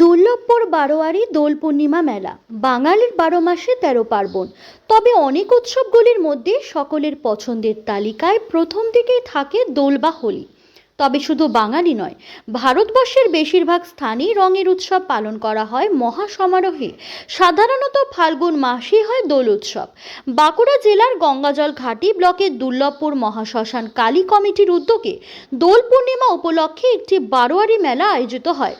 দুর্লভপুর বারোয়ারি দোল পূর্ণিমা মেলা, বাঙালির বারো মাসে তেরো পার্বণ। তবে অনেক উৎসবগুলির মধ্যে সকলের পছন্দের তালিকায় প্রথম দিকেই থাকে দোল বা হোলি। তবে শুধু বাঙালি নয়, ভারতবর্ষের বেশিরভাগ স্থানেই রঙের উৎসব পালন করা হয় মহা সমারোহে সাধারণত ফাল্গুন মাসেই হয় দোল উৎসব। বাঁকুড়া জেলার গঙ্গাজল ঘাটি ব্লকের দুর্লভপুর মহাশ্মশান কালী কমিটির উদ্যোগে দোল পূর্ণিমা উপলক্ষে একটি বারোয়ারি মেলা আয়োজিত হয়।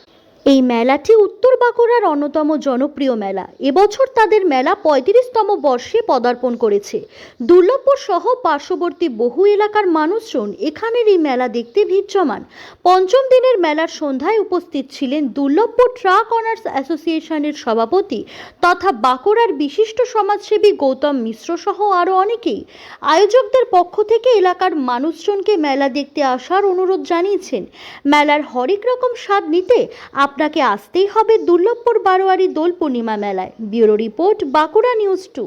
এই মেলাটি উত্তর বাঁকুড়ার অন্যতম জনপ্রিয় মেলা। এবছর তাদের মেলা পঁয়ত্রিশতম বর্ষে পদার্পণ করেছে। দুর্লভপুর সহ পার্শ্ববর্তী বহু এলাকার মানুষজন এখানের এই মেলা দেখতে ভিড় জমান পঞ্চম দিনের মেলার সন্ধ্যায় উপস্থিত ছিলেন দুর্লভপুর ট্রাক অনার্স অ্যাসোসিয়েশনের সভাপতি তথা বাঁকুড়ার বিশিষ্ট সমাজসেবী গৌতম মিশ্র সহ আরও অনেকেই। আয়োজকদের পক্ষ থেকে এলাকার মানুষজনকে মেলা দেখতে আসার অনুরোধ জানিয়েছেন। মেলার হরেক রকম স্বাদ নিতে আপনাকে আসতেই হবে দুর্লভপুর বারোয়ারি দোল পূর্ণিমা মেলায়। Bureau report, Bankura news two.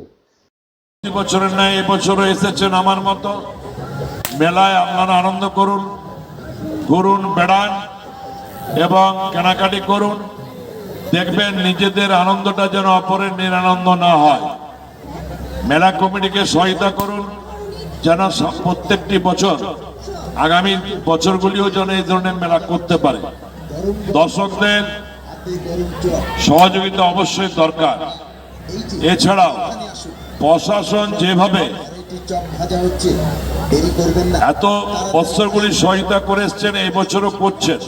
বছরের ন্যায় এবছরও এসেছেন আমার মতো। মেলায় আপনারা আনন্দ করুন, ঘুরুন, বেড়ান এবং কেনাকাটি করুন। দেখবেন নিজেদের আনন্দটা যেন অপরের নিরানন্দ না হয়। মেলা কমিটিকে সহায়তা করুন, যেন প্রত্যেকটি বছর, আগামী বছরগুলিও যেন এই ধরনের মেলা করতে পারে। দর্শকদের সহযোগিতা অবশ্যই দরকার। এছাড়াও প্রশাসন যেভাবে এত বৎসরগুলি সহায়তা করে এসছেন, এই বছরও করছেন।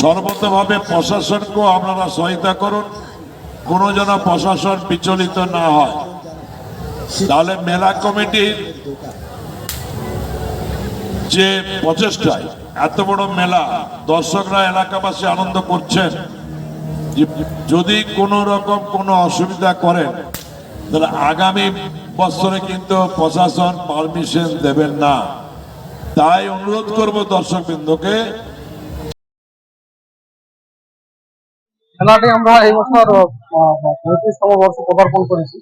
সর্বতভাবে প্রশাসনকেও আপনারা সহায়তা করুন, কোনো যেন প্রশাসন বিচলিত না হয়। তাহলে মেলা কমিটির যে প্রচেষ্টায় এত বড় মেলা দর্শকরা, এলাকাবাসী আনন্দ করছেন যদি কোনো রকম কোনো অসুবিধা করেন, তাহলে আগামী বছরে কিন্তু প্রশাসন পারমিশন দেবেন না। তাই অনুরোধ করব দর্শক বিন্দুকে মেলাটি আমরা এই বছর পঁয়ত্রিশতম বর্ষে পদার্পণ করেছি।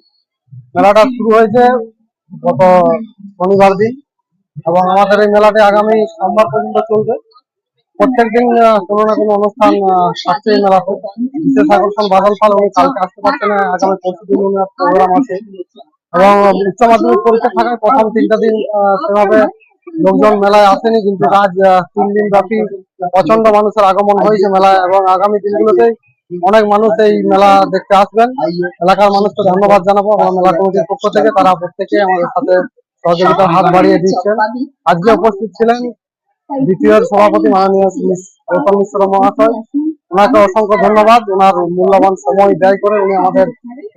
মেলাটা শুরু হয়েছে গত শনিবার দিন। এবং আমাদের এই মেলাটি আগামী সোমবার পর্যন্ত চলবে। প্রত্যেকদিন কোনো না কোনো অনুষ্ঠান থাকছে এই মেলাতে বিশেষ আকর্ষণ, বাদল পাল উনি কালকে আসতে পারছেন না, আগামী পরশু দিন ওনার প্রোগ্রাম আছে। এবং উচ্চ মাধ্যমিক পরীক্ষা থাকায় প্রথম তিনটা দিন সেভাবে লোকজন মেলায় আসেনি, কিন্তু আজ তিন দিন ব্যাপী প্রচণ্ড মানুষের আগমন হয়েছে মেলায়। এবং আগামী দিনগুলোতে অনেক মানুষ এই মেলা দেখতে আসবেন। এলাকার মানুষকে ধন্যবাদ জানাব। আমরা মেলা কমিটির পক্ষ থেকে, তারা প্রত্যেকে আমাদের সাথে সহযোগিতার হাত বাড়িয়ে দিচ্ছেন। আজকে উপস্থিত ছিলেন দ্বিতীয় সভাপতি মাননীয় মিশ্র মহাশয়। ওনাকে অসংখ্য ধন্যবাদ। ওনার মূল্যবান সময় ব্যয় করে উনি আমাদের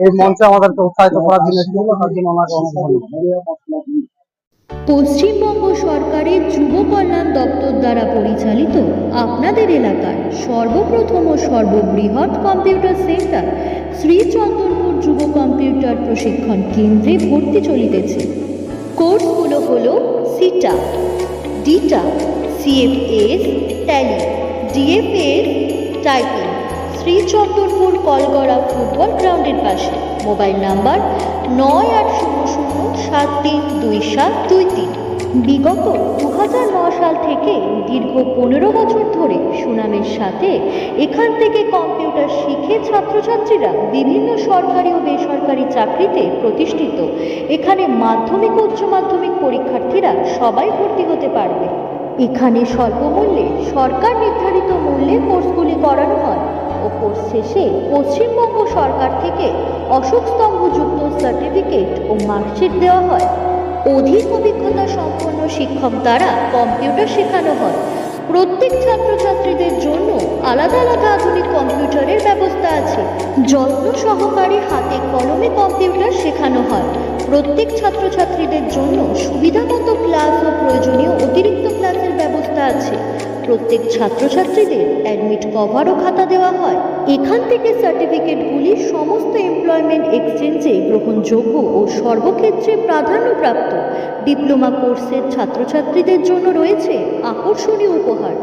এই মঞ্চে আমাদেরকে উৎসাহিত করার জন্য এসেছিল তার জন্য ওনাকে অনেক ধন্যবাদ। পশ্চিমবঙ্গ সরকারের যুব কল্যাণ দপ্তর দ্বারা পরিচালিত আপনাদের এলাকার সর্বপ্রথম ও সর্ববৃহৎ কম্পিউটার সেন্টার শ্রী চন্দনপুর যুব কম্পিউটার প্রশিক্ষণ কেন্দ্রে ভর্তি চলিতেছে। কোর্সগুলো হলো CITA, DITA, CFS, Tally, DFS, typing. Shri Chandanpur Kalgara football গ্রাউন্ডের পাশে। মোবাইল নাম্বার নয় আট শূন্য শূন্য সাত তিন দুই সাত দুই তিন। বিগত দু সাল থেকে দীর্ঘ পনেরো বছর ধরে সুনামের সাথে এখান থেকে কম্পিউটার শিখে ছাত্রছাত্রীরা বিভিন্ন সরকারি ও বেসরকারি চাকরিতে প্রতিষ্ঠিত। এখানে মাধ্যমিক উচ্চ মাধ্যমিক পরীক্ষার্থীরা সবাই ভর্তি হতে পারবে। এখানে স্বল্প মূল্যে সরকার নির্ধারিত মূল্যে কোর্সগুলি করানো হয় ও কোর্স শেষে পশ্চিমবঙ্গ সরকার থেকে অশোক স্তম্ভযুক্ত সার্টিফিকেট ও মার্কশিট দেওয়া হয়। অধিক অভিজ্ঞতা শিক্ষক দ্বারা কম্পিউটার শেখানো হয়। প্রত্যেক ছাত্রছাত্রীদের জন্য আলাদা আলাদা আধুনিক কম্পিউটারের ব্যবস্থা আছে। যত্ন সহকারে হাতে কলমে কম্পিউটার শেখানো হয়। প্রত্যেক ছাত্রছাত্রীদের জন্য সুবিধামতো ক্লাস ও প্রয়োজনীয় অতিরিক্ত ক্লাসের ব্যবস্থা আছে। প্রত্যেক ছাত্রছাত্রীদের অ্যাডমিট কভার ও খাতা দেওয়া হয়। এখান থেকে সার্টিফিকেটগুলি সমস্ত এমপ্লয়মেন্ট এক্সচেঞ্জে গ্রহণযোগ্য ও সর্বক্ষেত্রে প্রাধান্যপ্রাপ্ত। ডিপ্লোমা কোর্সের ছাত্রছাত্রীদের জন্য রয়েছে আকর্ষণীয় উপহার।